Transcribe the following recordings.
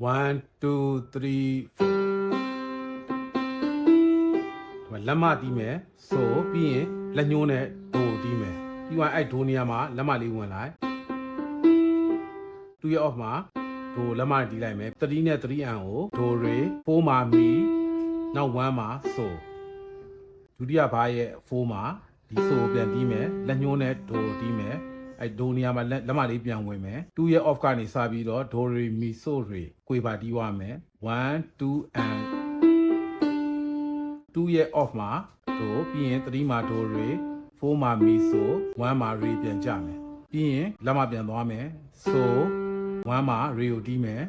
1 2 3 4ဒီမှာလက်မတီးမယ်ဆိုပြီးရင်လက်ညှိုးနဲ့ဒိုတီးမယ်ပြီးသွားအဲ့ဒိုနေရာမှာလက်မလေးဝင်လိုက်တူရ off မှာဒိုလက်မတီးလိုက်မယ်3နဲ့3အန်ကိုဒိုရေ4မှာမီနောက်1မှာဆိုဒုတိယဘားရဲ့4မှာဒီဆိုကိုပြန်တီးမယ်လက်ညှိုးနဲ့ဒိုတီးမယ် အဲ့ဒိုနေရာမှာလက်လက်မလေးပြန်ဝင်မယ်2ရဲ့ off ကနေစပြီးတော့ဒိုရီမီဆိုရေကိုပါတီးသွားမယ်1 2 and 2ရဲ့ off မှာဒိုပြီးရင်3မှာဒိုရေ4မှာမီဆို1မှာရေပြန်ကြမယ်ပြီးရင်လက်မပြန်သွားမယ်ဆို1မှာရေကိုတီးမယ်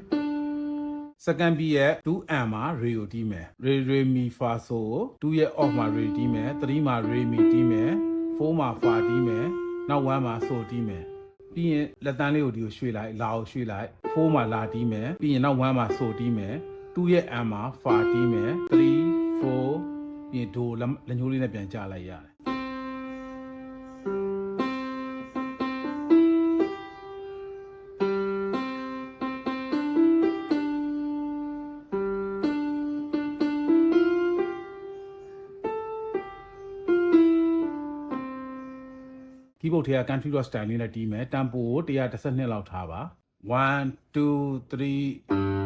second beat ရဲ့ 2m မှာ re ကိုတီးမယ် re re mi fa so ကို2ရဲ့ off မှာ re တီးမယ်3မှာ re mi တီးမယ်4မှာ fa တီးမယ် နောက်1မှာ so တီးမယ်ပြီးရင်လက်တန်းလေးကိုဒီကိုရွှေ့လိုက်လာကိုရွှေ့လိုက်4မှာလာတီးမယ်ပြီးရင်နောက်1မှာ so တီးမယ်2ရဲ့ m မှာ fa တီးမယ်3 4ပြီးရင်ဒိုလက်လက်ညှိုးလေးနဲ့ပြန်ကြလိုက်ရတယ် ကီးဘုတ်ထဲက country rock style လေးနဲ့တီးမယ် tempo ကို112လောက်ထားပါ1 2 3